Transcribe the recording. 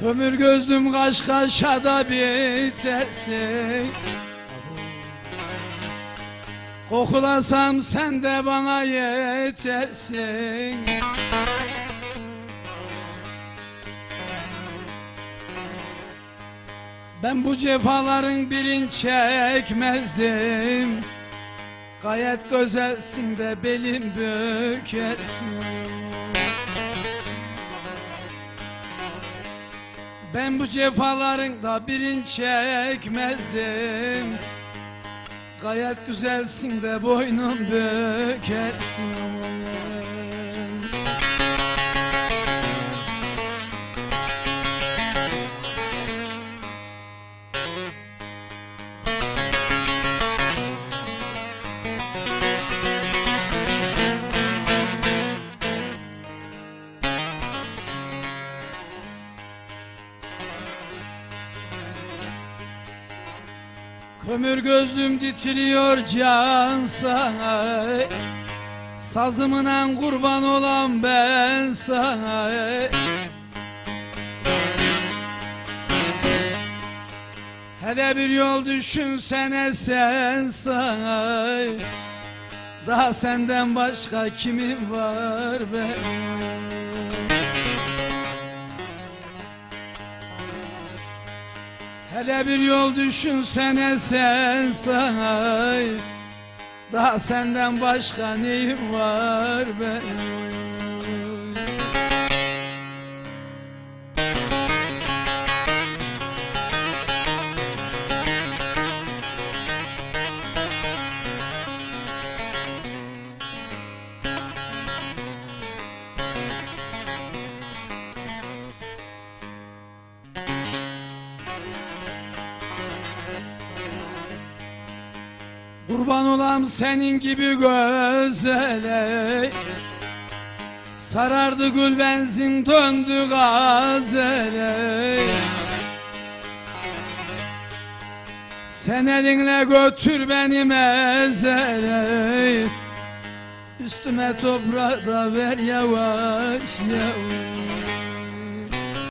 Kömür gözlüm kaş kaşada bitersin. Kokulasam sen de bana yetersin. Ben bu cefaların birini çekmezdim. Gayet güzelsin de belim bükersin Ben bu cefaların da birini çekmezdim. Gayet güzelsin de boynun bükersin Kömür gözlüm titriyor can sana. Sazımına kurban olan ben sana. Hele bir yol düşünsene sen sana. Daha senden başka kimim var benim Hele bir yol düşünsene sen say. Daha senden başka neyim var benim Kurban olam senin gibi gözele Sarardı gül benzin döndü gazele. Sen elinle götür beni mezere Üstüme toprağı da ver yavaş yavaş